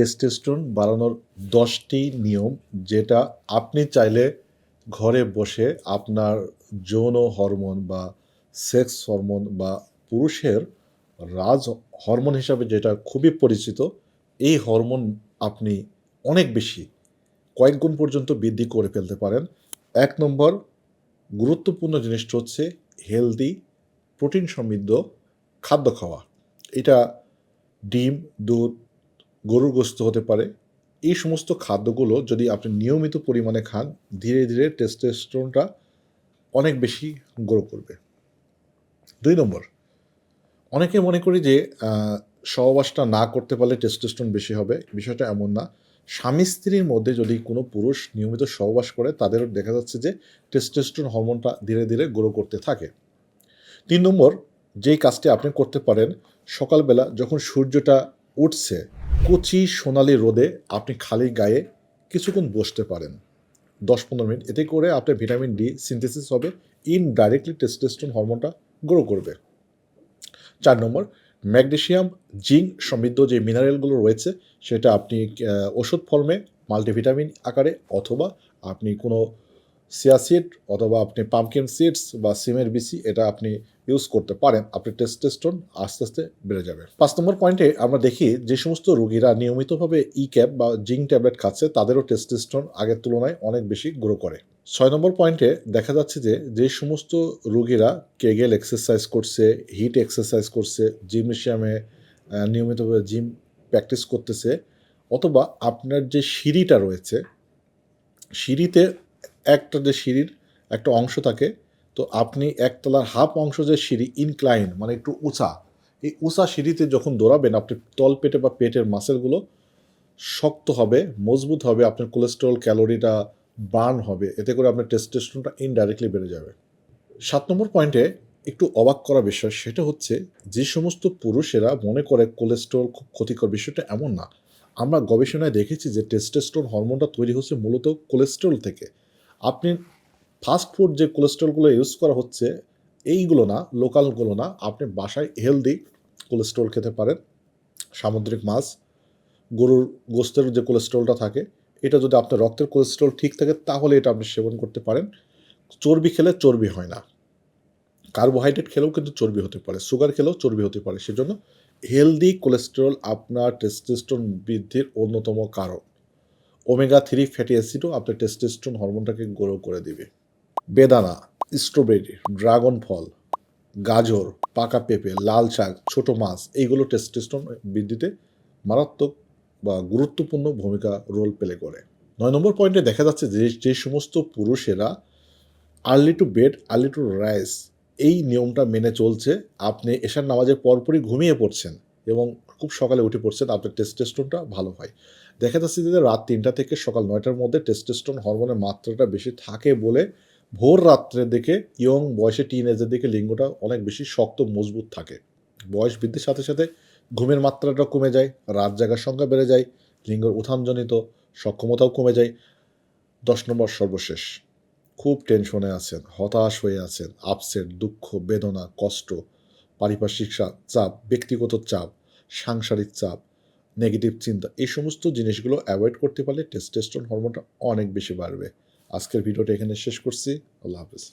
Testosterone বাড়ানোর দশটি নিয়ম যেটা আপনি চাইলে ঘরে বসে আপনার যৌন হরমোন বা সেক্স হরমোন বা পুরুষের রাজ হরমোন হিসাবে যেটা খুবই পরিচিত, এই হরমোন আপনি অনেক বেশি, কয়েক গুণ পর্যন্ত বৃদ্ধি করে ফেলতে পারেন। এক নম্বর গুরুত্বপূর্ণ জিনিসটা হচ্ছে হেলদি প্রোটিন সমৃদ্ধ খাদ্য খাওয়া। এটা ডিম, দুধ গরুর গোস্ত হতে পারে। এই সমস্ত খাদ্যগুলো যদি আপনি নিয়মিত পরিমাণে খান, ধীরে ধীরে টেস্টোস্টেরনটা অনেক বেশি গ্রো করবে। দুই নম্বর, অনেকে মনে করি যে সহবাসটা না করতে পারলে টেস্টোস্টেরন বেশি হবে। বিষয়টা এমন না। স্বামী স্ত্রীর মধ্যে যদি কোনো পুরুষ নিয়মিত সহবাস করে তাদেরও দেখা যাচ্ছে যে টেস্টোস্টেরন হরমোনটা ধীরে ধীরে গ্রো করতে থাকে। তিন নম্বর, যেই কাজটি আপনি করতে পারেন, সকালবেলা যখন সূর্যটা উঠছে কচি সোনালি রোদে আপনি খালি গায়ে কিছুক্ষণ বসতে পারেন। দশ পনেরো মিনিট। এতে করে আপনার ভিটামিন ডি সিনথেসিস হবে ইনডাইরেক্টলি টেস্টোস্টেরন হরমোনটা গ্রো করবে। চার নম্বর ম্যাগনেসিয়াম জিঙ্ক সমৃদ্ধ যে মিনারেলগুলো রয়েছে, সেটা আপনি ওষুধ ফর্মে মাল্টিভিটামিন আকারে অথবা আপনি কোনো সিয়াসিড অথবা আপনি পামকিন সিডস বা সিমের বিসি এটা আপনি ইউজ করতে পারেন। আপনার টেস্টোস্টেরন আস্তে আস্তে বেড়ে যাবে। পাঁচ নম্বর পয়েন্টে আমরা দেখি যে সমস্ত রোগীরা নিয়মিতভাবে ই ক্যাপ বা জিঙ্ক ট্যাবলেট খাচ্ছে, তাদেরও টেস্টোস্টেরন আগের তুলনায় অনেক বেশি গ্রো করে। ছয় নম্বর পয়েন্টে দেখা যাচ্ছে যে যে সমস্ত রোগীরা কেগেল এক্সারসাইজ করছে হিট এক্সারসাইজ করছে জিমনেশিয়ামে নিয়মিতভাবে জিম প্র্যাকটিস করতেছে, অথবা আপনার যে সিঁড়িটা রয়েছে, সিঁড়িতে একটা যে সিঁড়ির একটা অংশ থাকে, তো আপনি একতলার হাফ অংশ যে সিঁড়ি ইনক্লাইন মানে একটু উঁচা, এই উঁচা সিঁড়িতে যখন দৌড়াবেন, আপনি তল পেটে বা পেটের মাসেলগুলো শক্ত হবে, মজবুত হবে, আপনার কোলেস্টেরল ক্যালোরিটা বার্ন হবে, এতে করে আপনার টেস্টোস্টেরনটা ইনডাইরেক্টলি বেড়ে যাবে। সাত নম্বর পয়েন্টে একটু অবাক করা বিষয়, সেটা হচ্ছে যে সমস্ত পুরুষেরা মনে করে কোলেস্টেরল খুব ক্ষতিকর, বিষয়টা এমন না। আমরা গবেষণায় দেখেছি যে টেস্টোস্টেরন হরমোনটা তৈরি হচ্ছে মূলত কোলেস্টেরল থেকে। আপনি ফাস্ট ফুড যে কোলেস্টেরলগুলো ইউজ করা হচ্ছে, এইগুলো না লোকালগুলো না, আপনি বাসায় হেলদি কোলেস্ট্রল খেতে পারেন। সামুদ্রিক মাছ, গরুর গোস্তের যে কোলেস্ট্রলটা থাকে, এটা যদি আপনার রক্তের কোলেস্টেরল ঠিক থাকে, তাহলে এটা আপনি সেবন করতে পারেন। চর্বি খেলে চর্বি হয় না। কার্বোহাইড্রেট খেলেও কিন্তু চর্বি হতে পারে সুগার খেলেও চর্বি হতে পারে। সেজন্য হেলদি কোলেস্টেরল আপনার টেস্টোস্টেরন বৃদ্ধির অন্যতম কারণ ওমেগা থ্রি ফ্যাটি অ্যাসিডও আপনার টেস্টোস্টেরন হরমোনটাকে গ্রো করে দিবে। বেদানা স্ট্রবেরি ড্রাগন ফল, গাজর, পাকা পেঁপে, লাল শাক, ছোট মাছ, এইগুলো টেস্টোস্টেরন বৃদ্ধিতে মারাত্মক বা গুরুত্বপূর্ণ ভূমিকা রোল প্লে করে। নয় নম্বর পয়েন্টে দেখা যাচ্ছে যে যে সমস্ত পুরুষেরা early to bed early to rise এই নিয়মটা মেনে চলছে। আপনি এশার নামাজের পরপরই ঘুমিয়ে পড়ছেন এবং খুব সকালে উঠে পড়ছেন, আপনার টেস্টোস্টেরনটা ভালো হয়। দেখা যাচ্ছে যে রাত তিনটা থেকে সকাল নয়টার মধ্যে টেস্টোস্টেরন হরমোনের মাত্রাটা বেশি থাকে বলে ভোর রাত্রের দিকে ইয়ং বয়সে টিন এজের দিকে লিঙ্গটা অনেক বেশি শক্ত, মজবুত থাকে। বয়স বৃদ্ধির সাথে সাথে ঘুমের মাত্রাটা কমে যায়, রাত জাগার সংখ্যা বেড়ে যায়, লিঙ্গের উত্থানজনিত সক্ষমতাও কমে যায়। দশ নম্বর সর্বশেষ, খুব টেনশনে আছেন, হতাশ হয়ে আছেন আপসেট দুঃখ, বেদনা, কষ্ট, পারিপার্শ্বিক চাপ, ব্যক্তিগত চাপ, সাংসারিক চাপ নেগেটিভ চিন্তা। এই সমস্ত জিনিসগুলো অ্যাভয়েড করতে পারলে টেস্টেস্টন হরমোনটা অনেক বেশি বাড়বে। আজকের ভিডিওটা এখানে শেষ করছি। আল্লাহ হাফেজ।